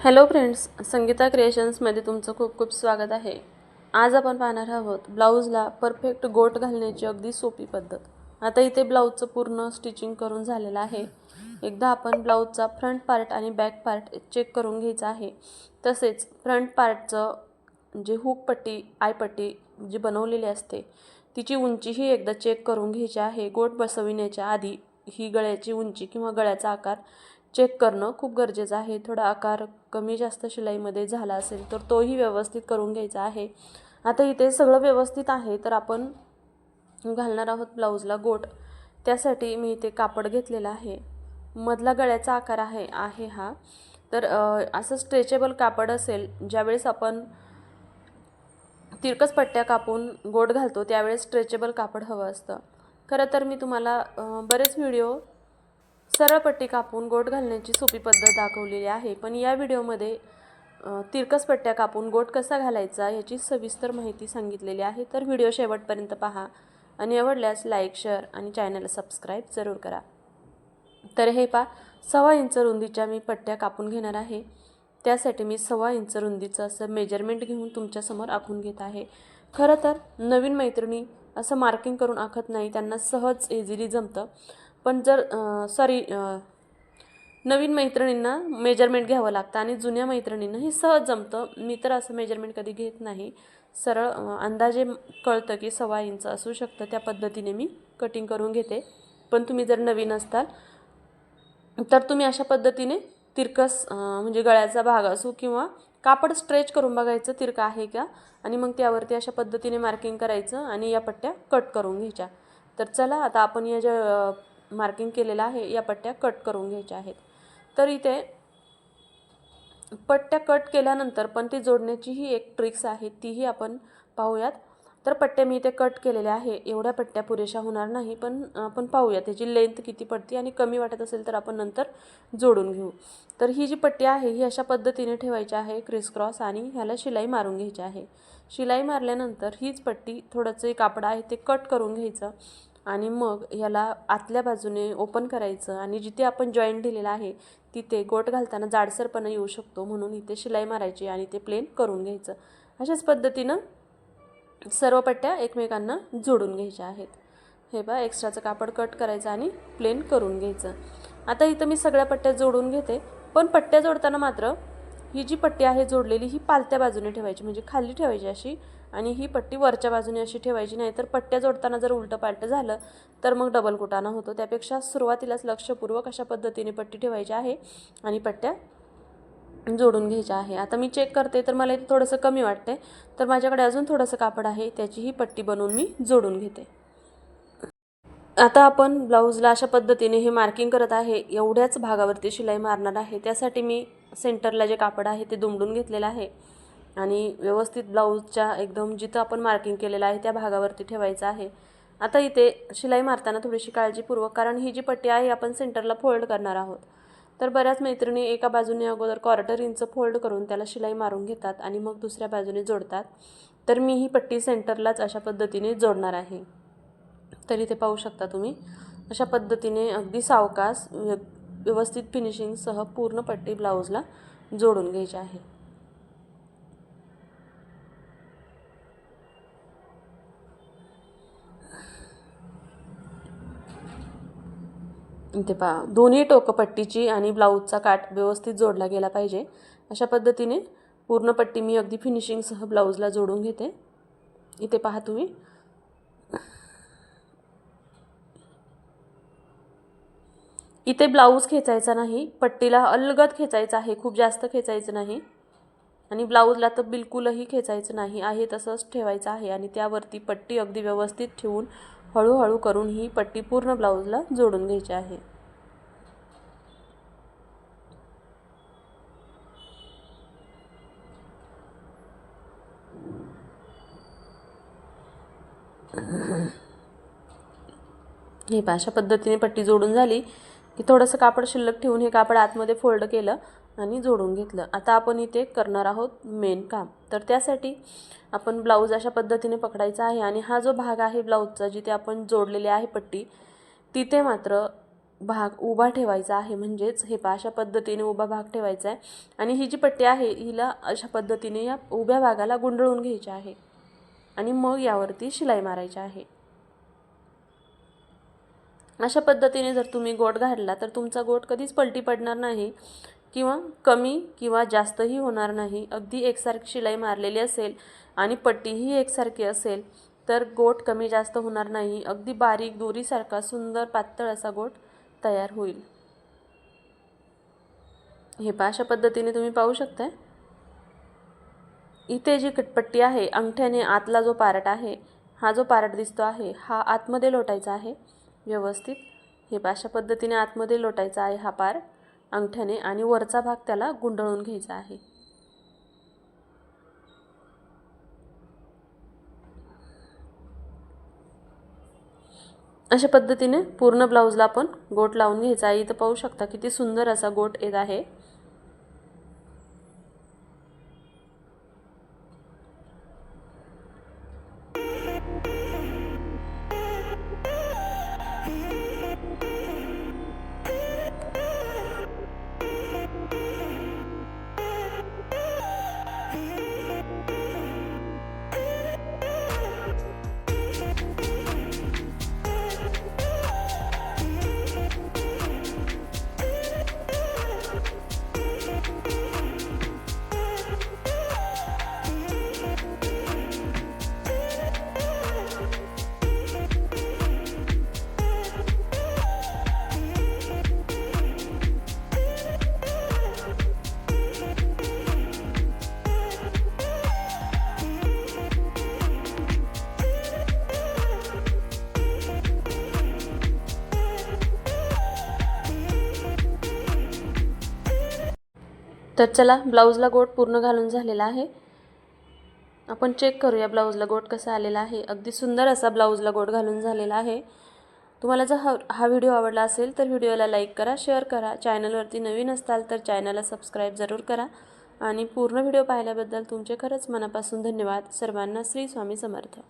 Hello friends Sangeeta क्रिएशन्समध्ये तुमचं खूप खूप स्वागत आहे. आज आपण पाहणार आहोत ब्लाऊजला परफेक्ट गोट घालण्याची अगदी सोपी पद्धत. आता इथे ब्लाऊजचं पूर्ण स्टिचिंग करून झालेलं आहे. एकदा आपण ब्लाऊजचा फ्रंट पार्ट आणि बॅक पार्ट चेक करून घ्यायचा आहे. तसेच फ्रंट पार्टचं जे हुक पट्टी आयपट्टी जी बनवलेली असते तिची उंचीही एकदा चेक करून घ्यायची आहे. गोट बसविण्याच्या आधी ही गळ्याची उंची किंवा गळ्याचा आकार चेक करणं खूप गरजेचं आहे. थोडा आकार कमी जास्त शिलाईमध्ये झाला असेल तर तोही व्यवस्थित करून घ्यायचा आहे. आता इथे सगळं व्यवस्थित आहे तर आपण घालणार आहोत ब्लाऊजला गोट. त्यासाठी मी इथे कापड घेतलेलं आहे. मधला गळ्याचा आकार आहे आहे हा. तर असं स्ट्रेचेबल कापड असेल ज्यावेळेस आपण तिरकस पट्ट्या कापून गोट घालतो त्यावेळेस स्ट्रेचेबल कापड हवं असतं. खरं तर मी तुम्हाला बरेच व्हिडिओ सरळ पट्टी कापून गोट घालण्याची सोपी पद्धत दाखवलेली आहे. पण या व्हिडिओमध्ये तिरकस पट्ट्या कापून गोट कसा घालायचा याची सविस्तर माहिती सांगितलेली आहे. तर व्हिडिओ शेवटपर्यंत पहा. आणि आवडल्यास लाईक शेअर आणि चॅनल सबस्क्राईब जरूर करा. तर हे पा सव्वा इंच रुंदीच्या मी पट्ट्या कापून घेणार आहे. त्यासाठी मी सव्वा इंच रुंदीचं असं मेजरमेंट घेऊन तुमच्यासमोर आखून घेत आहे. खरं तर नवीन मैत्रिणी असं मार्किंग करून आखत नाही. त्यांना सहज इझिली जमतं. पण जर सॉरी नवीन मैत्रिणींना मेजरमेंट घ्यावं लागतं आणि जुन्या मैत्रिणींना हे सहज जमतं. मी तर असं मेजरमेंट कधी घेत नाही. सरळ अंदाजे कळतं की सव्वा इंच असू शकतं. त्या पद्धतीने मी कटिंग करून घेते. पण तुम्ही जर नवीन असताल तर तुम्ही अशा पद्धतीने तिरकस म्हणजे गळ्याचा भाग असो किंवा कापड स्ट्रेच करून बघायचं तिरका आहे का? आणि मग त्यावरती अशा पद्धतीने मार्किंग करायचं आणि या पट्ट्या कट करून घ्यायच्या. तर चला आता आपण या ज्या मार्किंग केलेलं आहे या पट्ट्या कट करून घ्यायच्या आहेत. तर इथे पट्ट्या कट केल्यानंतर पण ती जोडण्याचीही एक ट्रिक्स आहे तीही आपण पाहूयात. तर पट्ट्या मी इथे कट केलेल्या आहे एवढ्या पट्ट्या पुरेशा होणार नाही पण आपण पाहूया त्याची लेंथ किती पडते आणि कमी वाटत असेल तर आपण नंतर जोडून घेऊ. तर ही जी पट्टी आहे ही अशा पद्धतीने ठेवायची आहे क्रिस क्रॉस आणि ह्याला शिलाई मारून घ्यायची आहे. शिलाई मारल्यानंतर हीच पट्टी थोडंसं कापड आहे ते कट करून घ्यायचं. आणि मग याला आतल्या बाजूने ओपन करायचं आणि जिथे आपण जॉईंट दिलेला आहे तिथे गोट घालताना जाडसरपणा येऊ शकतो म्हणून इथे शिलाई मारायची आणि ते प्लेन करून घ्यायचं. अशाच पद्धतीनं सर्व पट्ट्या एकमेकांना जोडून घ्यायच्या आहेत. हे बा एक्स्ट्राचं कापड कट करायचं आणि प्लेन करून घ्यायचं. आता इथं मी सगळ्या पट्ट्या जोडून घेते पण पट्ट्या जोडताना मात्र ही जी पट्टी आहे जोडलेली ही पालत्या बाजूने ठेवायची म्हणजे खाली ठेवायची अशी आणि ही पट्टी वरच्या बाजूने अशी ठेवायची. नाही तर पट्ट्या जोडताना जर उलटं पालटं झालं तर मग डबल कुटाणा होतो. त्यापेक्षा सुरुवातीलाच लक्षपूर्वक अशा पद्धतीने पट्टी ठेवायची आहे आणि पट्ट्या जोडून घ्यायच्या आहे. आता मी चेक करते तर मला इथे थोडंसं कमी वाटते तर माझ्याकडे अजून थोडंसं कापड आहे त्याची ही पट्टी बनवून मी जोडून घेते. आता आपण ब्लाऊजला अशा पद्धतीने हे मार्किंग करत आहे एवढ्याच भागावरती शिलाई मारणार आहे. त्यासाठी मी सेंटरला जे कापड आहे ते दुमडून घेतलेलं आहे. आणि व्यवस्थित ब्लाऊजच्या एकदम जिथं आपण मार्किंग केलेलं आहे त्या भागावरती ठेवायचं आहे. आता इथे शिलाई मारताना थोडीशी काळजीपूर्वक कारण ही जी पट्टी आहे आपण सेंटरला फोल्ड करणार आहोत. तर बऱ्याच मैत्रिणी एका बाजूने अगोदर क्वार्टर इंच फोल्ड करून त्याला शिलाई मारून घेतात आणि मग दुसऱ्या बाजूने जोडतात. तर मी ही पट्टी सेंटरलाच अशा पद्धतीने जोडणार आहे. तर इथे पाहू शकता तुम्ही. अशा पद्धतीने अगदी सावकास व्य- व्यवस्थित फिनिशिंगसह पूर्ण पट्टी ब्लाऊजला जोडून घ्यायची आहे. इथे पहा दोन्ही टोकं पट्टीची आणि ब्लाऊजचा काट व्यवस्थित जोडला गेला पाहिजे. अशा पद्धतीने पूर्ण पट्टी मी अगदी फिनिशिंगसह ब्लाऊजला जोडून घेते. इथे पहा तुम्ही इथे ब्लाऊज खेचायचा नाही पट्टीला अलगद खेचायचं आहे खूप जास्त खेचायचं नाही. आणि ब्लाऊजला तर बिलकुलही खेचायचं नाही आहे तसंच ठेवायचं आहे. आणि त्यावरती पट्टी अगदी व्यवस्थित ठेवून हळूहळू करून ही पट्टी पूर्ण ब्लाऊजला जोडून घ्यायची आहे. हे पहा अशा पद्धतीने पट्टी जोडून झाली. की थोडंसं कापड शिल्लक ठेवून हे कापड आतमध्ये फोल्ड केलं आणि जोडून घेतलं. आता आपण इथे करणार आहोत मेन काम. तर त्यासाठी आपण ब्लाऊज अशा पद्धतीने पकडायचा आहे आणि हा जो भाग आहे ब्लाऊजचा जिथे आपण जोडलेली आहे पट्टी तिथे मात्र भाग उभा ठेवायचा आहे. म्हणजेच हे पा अशा पद्धतीने उभा भाग ठेवायचा आहे आणि ही जी पट्टी आहे हिला अशा पद्धतीने या उभ्या भागाला गुंडळून घ्यायची आहे आणि मग यावरती शिलाई मारायची आहे. अशा पद्धतीने जर तुम्ही गोट घातला तर तुमचा गोट कधीच पलटी पडणार नाही किंवा कमी किंवा जास्तही होणार नाही. अगदी एकसारखी शिलाई मारलेली असेल आणि पट्टीही एकसारखी असेल तर गोट कमी जास्त होणार नाही. अगदी बारीक दोरीसारखा सुंदर पातळ असा गोट तयार होईल. हे पा अशा पद्धतीने तुम्ही पाहू शकता इथे जी कटपट्टी आहे अंगठ्याने आतला जो पारट आहे हा जो पारट दिसतो आहे हा आतमध्ये लोटायचा आहे. व्यवस्थित. हे अशा पद्धतीने आतमध्ये लोटायचा आहे हा पार. अंगठ्याने आणि वरचा भाग त्याला गुंडळून घ्यायचा आहे. अशा पद्धतीने पूर्ण ब्लाऊजला आपण गोट लावून घ्यायचा आहे. इथं पाहू शकता किती सुंदर असा गोट येत आहे. तर चला ब्लाऊजला गोट पूर्ण घालून झालेला आहे. आपण चेक करूया ब्लाऊजला गोट कसा आलेला आहे. अगदी सुंदर असा ब्लाऊजला गोट घालून झालेला आहे. तुम्हाला जर हा हा व्हिडिओ आवडला असेल तर व्हिडिओला लाईक करा शेअर करा. चॅनलवरती नवीन असताल तर चॅनलला सबस्क्राईब जरूर करा. आणि पूर्ण व्हिडिओ पाहिल्याबद्दल तुमचे खरंच मनापासून धन्यवाद. सर्वांना श्री स्वामी समर्थ.